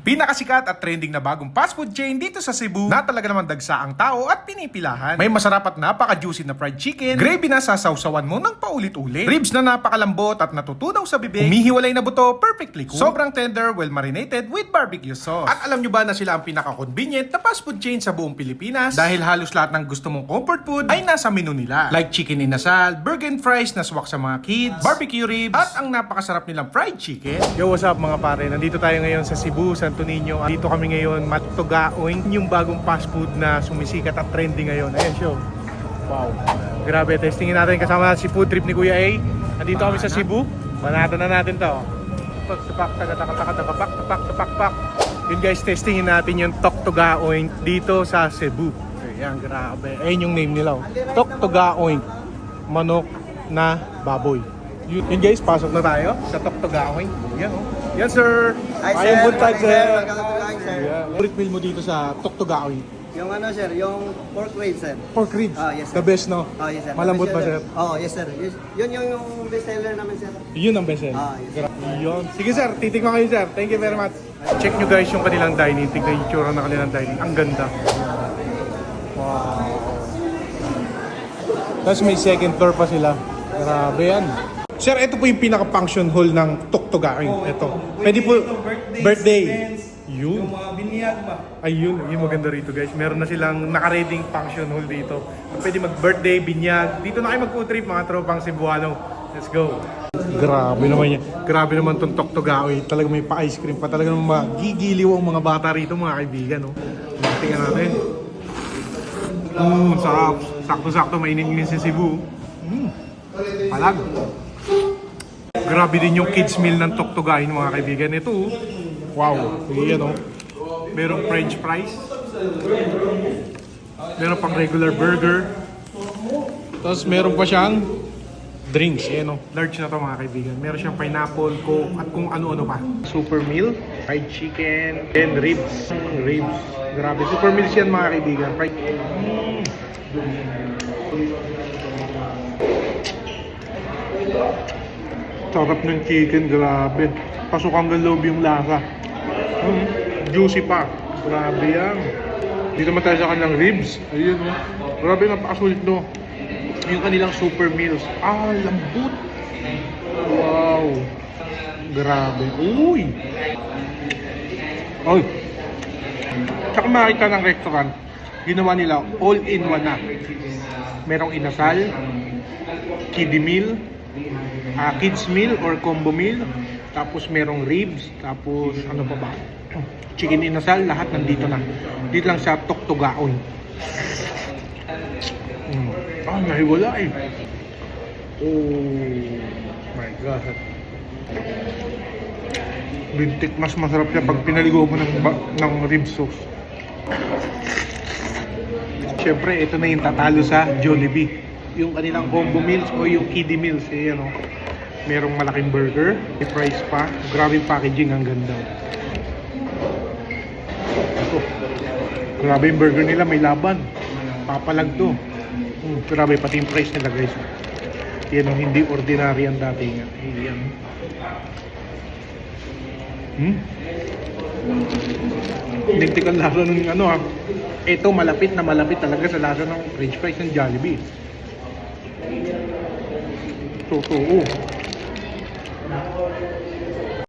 Pinakasikat at trending na bagong fast food chain dito sa Cebu na talaga naman dagsa ang tao at pinipilahan. May masarap at napaka-juicy na fried chicken, gravy na sasawsawan mo ng paulit-ulit, ribs na napakalambot at natutunaw sa bibig, humihiwalay na buto, perfectly cooked, sobrang tender, well marinated with barbecue sauce. At alam nyo ba na sila ang pinaka-convenient na fast food chain sa buong Pilipinas? Dahil halos lahat ng gusto mong comfort food ay nasa menu nila. Like chicken inasal, burger and fries na swak sa mga kids, barbecue ribs, at ang napakasarap nilang fried chicken. Yo, what's up mga pare? Nandito tayo ngayon sa Cebu, Santo Niño. Dito kami ngayon, Matugaoing, yung bagong fast food na sumisikat at trending ngayon. Ayan, show. Wow. Grabe, testingin natin kasama natin si food trip ni Kuya A. Nandito kami sa Cebu. Banata na natin to. Tapak, tapak, taga, taga, tapak, tapak, tapak, tapak. Yun guys, testingin natin yung Toktogaoing dito sa Cebu. Ayan, grabe. Ayan yung name nila. Oh. Toktogaoing. Manok na baboy. Yun, yun guys, pasok na tayo sa Toktogaoing. Yan oh. Yan sir. Hi, sir. good time, sir. Welcome to vlog, sir. Yeah. Favorite meal mo dito sa Toktogaoing? Yung ano, sir, yung pork ribs, sir. Pork ribs. Ah, yes, sir. The best, no? Oh, yes, sir. Malambot ba, sir? Oh, yes, sir. Yes, yun yung, yung best seller namin, sir. Yun ang best, sir. Ah, yes, sir. Yun. Sige, sir. Titikman kayo, sir. Thank you very much. Check nyo guys yung kanilang dining. Tignan yung tsura ng kanilang dining. Ang ganda. Wow. Tapos may second floor pa sila. Grabe yan. Sir, ito po yung pinaka-function hall ng Tuktugaing. ito. Pwede po, birthday. Yun. Yung mga biniyag ba? Ayun, yung maganda rito guys. Meron na silang naka-reading function hall dito. Pwede mag-birthday, binyag. Dito na kayo mag-food trip mga tropang Cebuano. Let's go. Grabe naman yan. Grabe naman tong Toktogaoy. Talaga may pa-ice cream pa. Talaga naman magigiliw ang mga bata rito mga kaibigan. No? Tingnan natin. Mm, sarap. Sakto-sakto, mainit-init sa Cebu. Mm. Palag. Grabe din yung kids meal ng Toktogain mga kaibigan. Ito, wow. Yan oh. Merong french fries. Meron pang regular burger. Tapos meron pa siyang drinks. Yan oh. Large na to mga kaibigan. Meron siyang pineapple, coke, at kung ano-ano pa. Super meal, fried chicken, and ribs. Ribs. Grabe. Super meals yan mga kaibigan. Fried... Mm. Sarap ng chicken, grabe. Pasok hanggang loob yung lasa. Mm, juicy pa. Grabe yan. Dito naman tayo sa kanilang ribs. Ayun, oh. Grabe, napakasulit, no. Yung kanilang super meals. Ah, lambot. Wow. Grabe. Uy. Oy. Tsaka makita ng restaurant, ginawa nila all-in-one na. Merong inasal, kiddie meal, ah, kids meal or combo meal, tapos merong ribs, tapos ano pa ba? Chicken inasal, lahat nandito na. Dito lang sa Toktogaon. Mm. Ah, nahiwala eh. Oh my God. Bintik mas masarap siya pag pinaligo mo ng, ng rib sauce. Siyempre, ito na yung tatalo sa Jollibee. Yung kanilang combo meals o yung kiddie meals. Eh, ano, merong malaking burger, may fries pa. Grabe yung packaging, ang ganda. Ito. Grabe yung burger nila, may laban. Papalag to. Hmm, grabe, pati yung price nila guys. Yan ang hindi ordinary ang dating. Yan. Hmm? Ang lasa ng ano ha. Ito malapit na malapit talaga sa lasa ng french fries ng Jollibee. สู้